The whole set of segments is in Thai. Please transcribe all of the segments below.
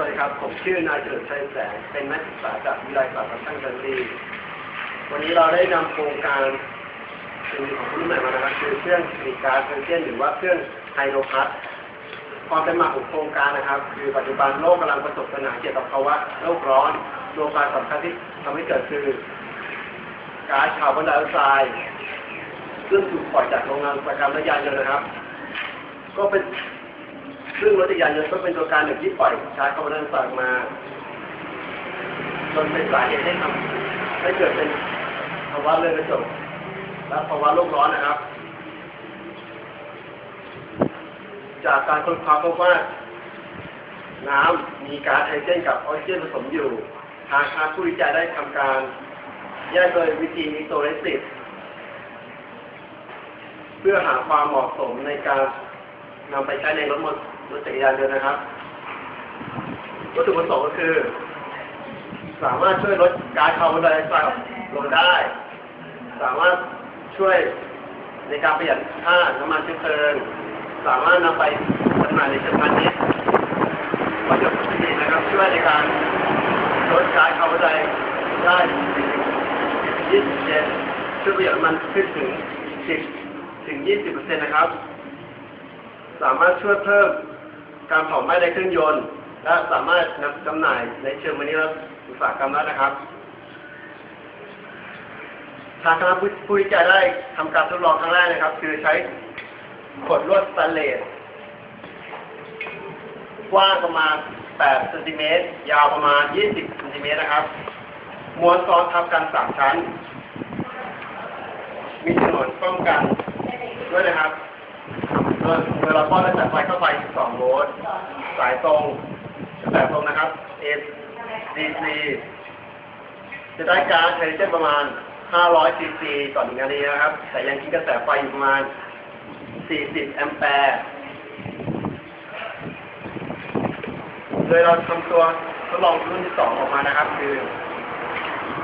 วัสดีครับ ผมชื่อนายเฉลิมชัยแสง เป็นนักศึกษาจากวิทยาลัยศาสตร์ช่างจันทรีวันนี้เราได้นำโครงการสิ่งของรุ่นใหม่มานะครับคือเครื่องผลิตก๊าซไฮโดรเจนหรือว่าเครื่องไฮโดรพัทความเป็นมาของโครงการนะครับ คือปัจจุบันโลกกำลังประสบปัญหาเกี่ยวกับภาวะโลกร้อนตัวการสำคัญที่ทำให้เกิดคือก๊าซคาร์บอนไดออกไซด์ซึ่งถูกปล่อยจากโรงงานอุตสาหกรรมและยานยนต์นะครับ ก็เป็น ซึ่งรถจักรยานยนต์ก็เป็นตัวการหนึ่งที่ปล่อยก๊าซคาร์บอนไดออกไซด์มา จนเป็นสาเหตุให้ทำให้เกิดเป็นภาวะเรือนกระจกและภาวะโลกร้อนนะครับ จากการค้นคว้าพบว่าน้ำมีก๊าซไฮโดรเจนกับออกซิเจนผสมอยู่ ทางคณะผู้วิจัยได้ทำการแยกโดยวิธีนิโตเรสิสเพื่อหาความเหมาะสมในการนำไปใช้ในรถมอเตอร์ รถจักรยานยนต์นะครับวัตถุประสงค์ก็คือ สามารถช่วยลดก๊าซคาร์บอนไดออกไซด์ลงได้ สามารถช่วยในการประหยัดค่าน้ำมันเชื้อเพลิง สามารถนำไปจำหน่ายในเชิงพาณิชย์ประโยชน์ที่ดีนะครับช่วยในการลดก๊าซคาร์บอนไดออกไซด์ได้27ช่วยประหยัดมันขึ้นถึง10ถึง20%นะครับ สามารถช่วยเพิ่ม การเผาไหม้ในเครื่องยนต์ และสามารถนำจำหน่ายในเชิงมณีรัอุตสาหกรรมแล้วนะครับ ทางคณะผู้วิจัยได้ทำการทดลองครั้งแรกนะครับ คือใช้ขดลวดสแตนเลสกว้างประมาณ 8 เซนติเมตร ยาวประมาณ 20 เซนติเมตรนะครับ ม้วนซ้อนทับกัน 3 ชั้น มีถนนป้องกันด้วยนะครับ เวลาป้อนและจัดไฟเข้าไป2โวลต์สายตรงกระแสตรงนะครับ S DC จะได้กาซไฮโดรเจนประมาณ 500 ซีซีต่อหนึ่งนาทีนะครับ แต่ยังกินกระแสไฟอยู่ประมาณ 40 แอมแปร์โดยเราทำตัวทดลองรุ่นที่ 2 ออกมานะครับ คือ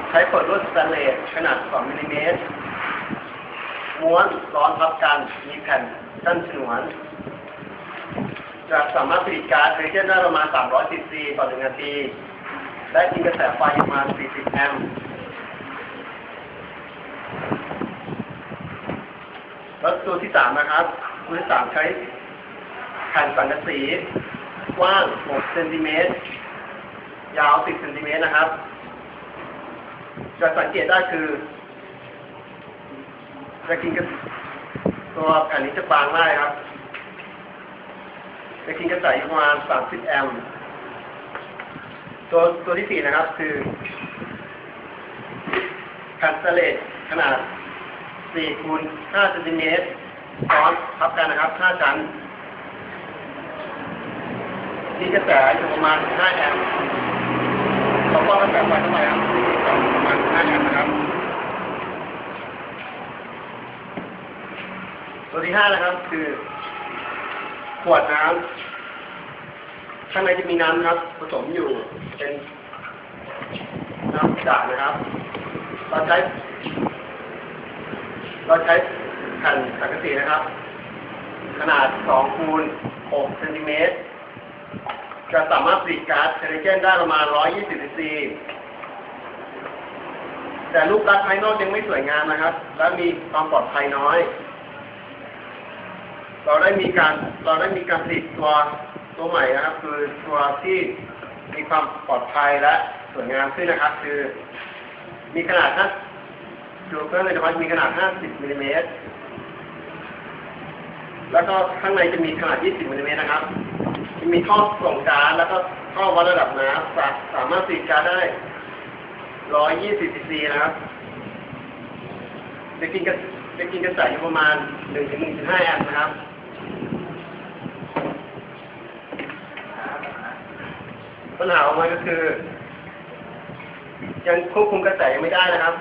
ใช้เปิดลวดสแตนเลสขนาด 2 มิลลิเมตร ม้วนร้อนทับกันมีแผ่นกั้นฉนวนจะสามารถผลิตก๊าซไฮโดรเจนได้ประมาณ 300 ซีซีต่อหนึ่งนาที ได้กินกระแสไฟประมาณ 40 แอมป์แล้วตัวที่สามนะครับ ตัวที่สามใช้แผ่นสังกะสีกว้าง 6 เซนติเมตร ยาว 10 เซนติเมตรนะครับ จะสังเกตได้คือ จะกินกระตัวแผ่นนี้จะบางมากครับจะกินกระแสอยู่ประมาณ30 แอมป์ตัวตัวที่สี่นะครับ คือแผ่นสเลตขนาด4คูณ5เซนติเมตรซ้อนทับกันนะครับ 5 ชั้นมีกระแสอยู่ประมาณ 5 แอมป์เราก็กระแสไฟเข้าไปครับประมาณ 5 แอมป์นะครับ ตัวที่5นะครับ คือ ขวดน้ำข้างในจะมีน้ำนะครับ ผสมอยู่เป็นน้ำจากนะครับ เราใช้ เราใช้แผ่นสังกะสีนะครับ ขนาด2คูณ6เซนติเมตรจะสามารถผลิตก๊าซไฮโดรเจนได้ประมาณ 120ซีซีแต่รูปลักษณ์ภายนอกยังไม่สวยงามนะครับ และมีความปลอดภัยน้อย เราได้มีการเราได้มีการผลิตตัวตัวใหม่นะครับ คือตัวที่มีความปลอดภัยและสวยงามขึ้นนะครับ คือมีขนาดนะดูเครื่องเลยนะครับมีขนาด 50มิลลิเมตรแล้วก็ข้างในจะมีขนาด 20มิลลิเมตรนะครับจะมีท่อส่งกาซแล้วก็ท่อวัดระดับน้ำสาสามารถผลิตก๊าซได้ 120ซีซีนะครับ จะกินกระจะกินกระแสอยู่ประมาณ 1-1.5แอมป์นะครับ ปัญหาของมันก็คือ ยังควบคุมกระแสยังไม่ได้นะครับ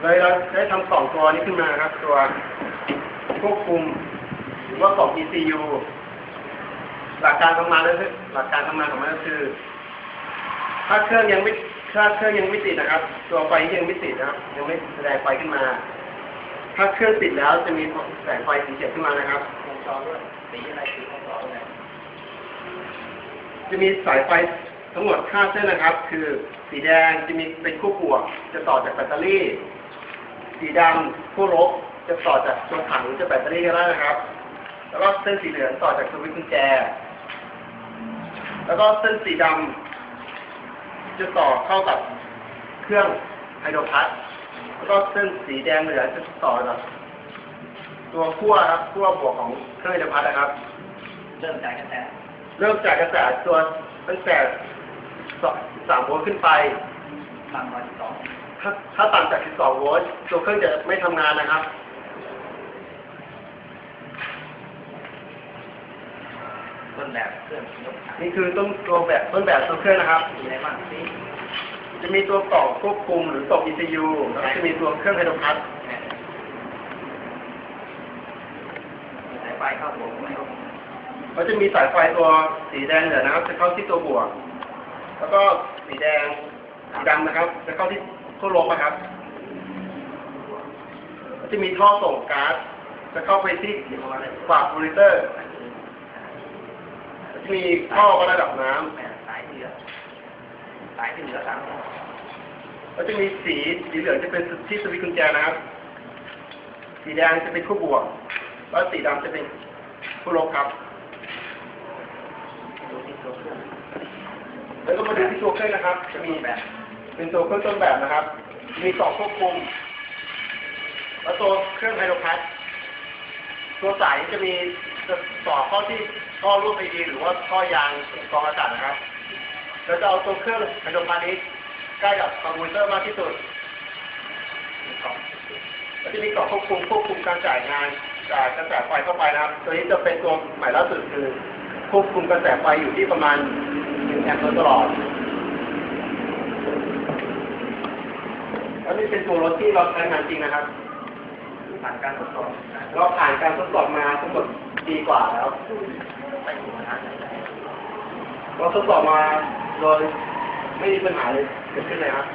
เลยเราได้ทำสองตัวนี้ขึ้นมาครับ ตัวควบคุม หรือว่ากล่อง ECU หลักการทำงานก็คือหลักการทำงานของมันก็คือ ถ้าเครื่องยังไม่ถ้าเครื่องยังไม่ติดนะครับ ตัวไฟยังไม่ติดนะครับ ยังไม่แสดงไฟขึ้นมา ถ้าเครื่องติดแล้วจะมีแสงไฟสีเขียวขึ้นมานะครับวงจรด้วยสีอะไรสีวงจรด้วยจะมีสายไฟทั้งหมด5เส้นนะครับ คือสีแดงจะมีเป็นคู่บวก จะต่อจากแบตเตอรี่ สีดำคู่ลบจะต่อจากตัวถังจะแบตเตอรี่ก็ได้นะครับ แล้วก็เส้นสีเหลืองต่อจากสวิตช์กุญแจ แล้วก็เส้นสีดำจะต่อเข้ากับเครื่องไฮโดรพัด แล้วก็เส้นสีแดงเหลืองจะต่อกับตัวขั้วครับขั้วบวกของเครื่องไฮโดรพัดนะครับ เริ่มจากกระแสเริ่มจากกระแสตัวตั้งแต่สามโวลต์ขึ้นไปต่ำกว่าสิบสองถ้าถ้าต่ำจาก12โวลต์ตัวเครื่องจะไม่ทำงานนะครับต้นแบบเครื่องยกถังนี่คือต้นตัวแบบต้นแบบตัวเครื่องนะครับมีอะไรบ้างสี จะมีตัวกล่องควบคุมหรือต่อ ECU แล้วก็จะมีตัวเครื่องไฮโดรพัดมีสายไฟเข้าหัวก็ไม่รู้ก็จะมีสายไฟตัวสีแดงเหลืองนะครับ จะเข้าที่ตัวบวก แล้วก็สีแดงสีดำนะครับ จะเข้าที่ขั้วลบนะครับก็จะมีท่อส่งก๊าซจะเข้าไปที่เดี๋ยวอะไรฝาบูริเตอร์จะมีท่อวัดระดับน้ำแม่ สายที่เหลือสายที่เหลือสามก็จะมีสีสีเหลืองจะเป็นที่สวิตกุญแจนะครับ สีแดงจะเป็นคู่บวก แล้วสีดำจะเป็นคู่ลบครับแล้วก็มาดูที่ตัวเครื่องนะครับ จะมีแบบ เป็นตัวเครื่องต้นแบบนะครับ มีกล่องควบคุม แล้วตัวเครื่องไฮโดรพัดตัวสายจะมีจะต่อเข้าที่ท่อรูปไอดีหรือว่าท่อยางกองอากาศนะครับ เราจะเอาตัวเครื่องไฮโดรพัดนี้ใกล้กับคอมพิวเตอร์มากที่สุดมีกล่องแล้วจะมีกล่องควบคุมควบคุมการจ่ายงานจ่ายกระแสไฟเข้าไปนะครับ ตัวนี้จะเป็นตัวใหม่ล่าสุดคือ ควบคุมกระแสไฟอยู่ที่ประมาณ1แอมป์โดยตลอดแล้วนี่เป็นตัวรถที่เราใช้งานจริงนะครับผ่านการทดสอบเราผ่านการทดสอบมาทั้งหมดปีกว่าแล้วไม่มีปัญหาอะไรเราทดสอบมา โดยไม่มีปัญหาเลยเกิดขึ้นเลยครับ